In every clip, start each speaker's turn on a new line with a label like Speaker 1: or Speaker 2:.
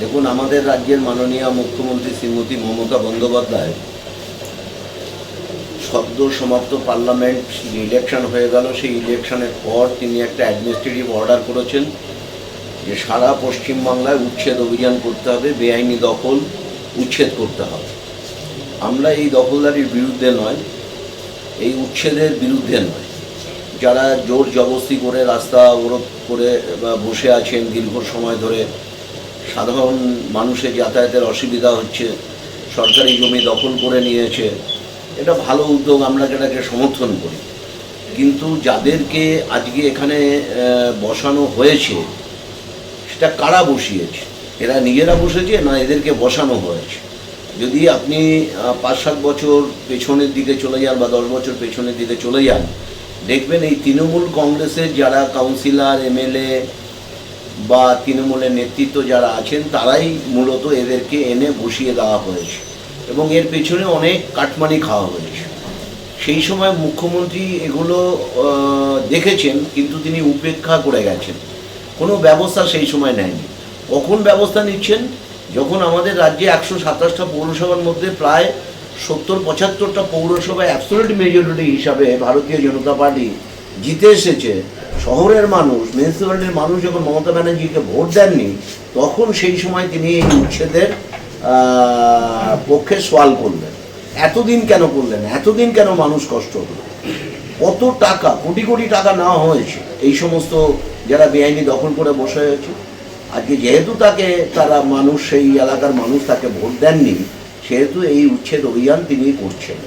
Speaker 1: দেখুন, আমাদের রাজ্যের মাননীয় মুখ্যমন্ত্রী শ্রীমতী মমতা বন্দ্যোপাধ্যায় সদ্য সমাপ্ত পার্লামেন্ট ইলেকশন হয়ে গেল। সেই ইলেকশনের পর তিনি একটা অ্যাডমিনিস্ট্রেটিভ অর্ডার করেছেন যে সারা পশ্চিমবাংলায় উচ্ছেদ অভিযান করতে হবে, বেআইনি দখল উচ্ছেদ করতে হবে। আমরা এই দখলদারির বিরুদ্ধে নয়, এই উচ্ছেদের বিরুদ্ধে নয়। যারা জোর জবস্তি করে রাস্তা অবরোধ করে বসে আছেন দীর্ঘ সময় ধরে সাধারণ মানুষের যাতায়াতের অসুবিধা হচ্ছে, সরকারি জমি দখল করে নিয়েছে। এটা ভালো উদ্যোগ, আমরা যেটাকে সমর্থন করি। কিন্তু যাদেরকে আজকে এখানে বসানো হয়েছে, সেটা কারা বসিয়েছে? এরা নিজেরা বসেছে না এদেরকে বসানো হয়েছে? যদি আপনি পাঁচ সাত বছর পেছনের দিকে চলে যান বা দশ বছর পেছনের দিকে চলে যান, দেখবেন এই তৃণমূল কংগ্রেসের যারা কাউন্সিলর, এমএলএ বা তৃণমূলের নেতৃত্ব যারা আছেন, তারাই মূলত এদেরকে এনে বসিয়ে দেওয়া হয়েছে এবং এর পেছনে অনেক কাটমানি খাওয়া হয়েছে। সেই সময় মুখ্যমন্ত্রী এগুলো দেখেছেন, কিন্তু তিনি উপেক্ষা করে গেছেন। কোনো ব্যবস্থা সেই সময় নেয়নি। কখন ব্যবস্থা নিচ্ছেন? যখন আমাদের রাজ্যে একশো সাতাশটা পৌরসভার মধ্যে প্রায় সত্তর পঁচাত্তরটা পৌরসভা অ্যাবসোলিউট মেজরিটি হিসাবে ভারতীয় জনতা পার্টি জিতে এসেছে, শহরের মানুষ মিউনিসিপ্যালিটির মানুষ যখন মমতা ব্যানার্জিকে ভোট দেননি, তখন সেই সময় তিনি এই উচ্ছেদের পক্ষে সোয়াল করলেন। এতদিন কেন করলেন? এতদিন কেন মানুষ কষ্ট হলো? কত টাকা, কোটি কোটি টাকা নেওয়া হয়েছে এই সমস্ত যারা বেআইনি দখল করে বসে হয়েছে আজকে যেহেতু তাকে, তারা মানুষ, সেই এলাকার মানুষ তাকে ভোট দেননি, সেহেতু এই উচ্ছেদ অভিযান তিনি করছেন।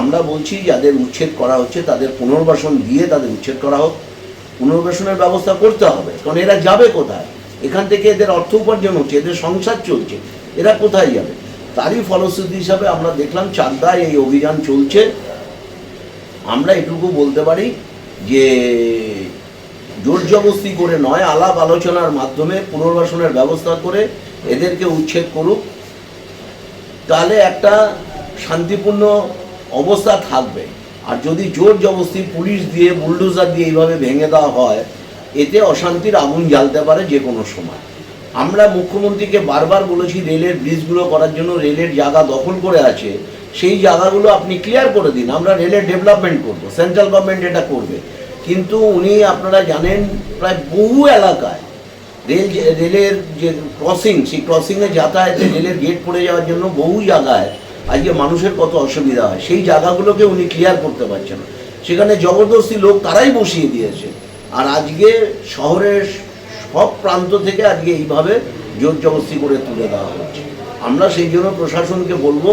Speaker 1: আমরা বলছি যাদের উচ্ছেদ করা হচ্ছে, তাদের পুনর্বাসন দিয়ে তাদের উচ্ছেদ করা হোক। পুনর্বাসনের ব্যবস্থা করতে হবে, কারণ এরা যাবে কোথায়? এখান থেকে এদের অর্থ উপার্জন হচ্ছে, এদের সংসার চলছে, এরা কোথায় যাবে? তারই ফলশ্রুতি হিসাবে আমরা দেখলাম চাকদায় এই অভিযান চলছে। আমরা এটুকু বলতে পারি যে, জোর জবস্তি করে নয়, আলাপ আলোচনার মাধ্যমে পুনর্বাসনের ব্যবস্থা করে এদেরকে উচ্ছেদ করুক। তাহলে একটা শান্তিপূর্ণ অবস্থা থাকবে। আর যদি জোর জবস্তি পুলিশ দিয়ে, বুলডোজার দিয়ে এইভাবে ভেঙে দেওয়া হয়, এতে অশান্তির আগুন জ্বালতে পারে যে কোনো সময়। আমরা মুখ্যমন্ত্রীকে বারবার বলেছি রেলের ব্রিজগুলো করার জন্য রেলের জায়গা দখল করে আছে, সেই জায়গাগুলো আপনি ক্লিয়ার করে দিন। আমরা রেলের ডেভেলপমেন্ট করব সেন্ট্রাল গভর্নমেন্ট এটা করবে। কিন্তু উনি, আপনারা জানেন, প্রায় বহু এলাকায় রেল রেলের যে ক্রসিং সেই ক্রসিংয়ে যাতায়াতে রেলের গেট পড়ে যাওয়ার জন্য বহু জায়গায় আজকে মানুষের কত অসুবিধা হয়। সেই জায়গাগুলোকে উনি ক্লিয়ার করতে পারছেন সেখানে জবরদস্তি লোক তারাই বসিয়ে দিয়েছে। আর আজকে শহরের সব প্রান্ত থেকে আজকে এইভাবে জোর জবস্তি করে তুলে দেওয়া হচ্ছে। আমরা সেই জন্য প্রশাসনকে বলব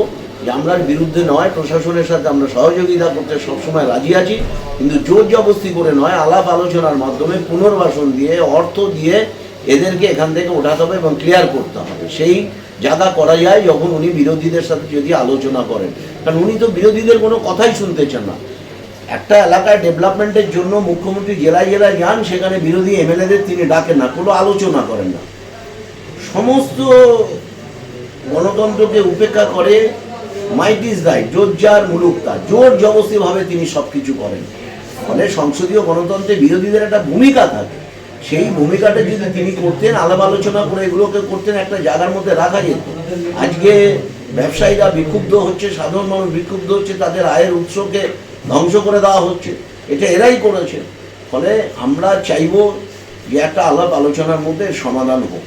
Speaker 1: যে আমরা বিরুদ্ধে নয়, প্রশাসনের সাথে আমরা সহযোগিতা করতে সবসময় রাজি আছি। কিন্তু জোর জবস্তি করে নয়, আলাপ আলোচনার মাধ্যমে পুনর্বাসন দিয়ে, অর্থ দিয়ে এদেরকে এখান থেকে ওঠাতে হবে এবং ক্লিয়ার করতে হবে। সেই জায়গা করা যায় যখন উনি বিরোধীদের সাথে যদি আলোচনা করেন, কারণ উনি তো বিরোধীদের কোনো কথাই শুনতেছেন না। একটা এলাকায় ডেভেলপমেন্টের জন্য মুখ্যমন্ত্রী জেলায় জেলায় যান, সেখানে বিরোধী এমএলএদের তিনি ডাকেন না, কোনো আলোচনা করেন না। সমস্ত গণতন্ত্রকে উপেক্ষা করে মাইট রাইট, জোর যার মুলুক তার, জোর জবস্তিভাবে তিনি সব কিছু করেন। ফলে সংসদীয় গণতন্ত্রে বিরোধীদের একটা ভূমিকা থাকে। সেই ভূমিকাটা যদি তিনি করতেন, আলাপ আলোচনা করে এগুলোকে করতেন, একটা জায়গার মধ্যে রাখা যেত। আজকে ব্যবসায়ীরা বিক্ষুব্ধ হচ্ছে, সাধারণ মানুষ বিক্ষুব্ধ হচ্ছে, তাদের আয়ের উৎসকে ধ্বংস করে দেওয়া হচ্ছে। এটা এরাই করেছে। ফলে আমরা চাইব যে একটা আলাপ আলোচনার মধ্যে সমাধান হোক।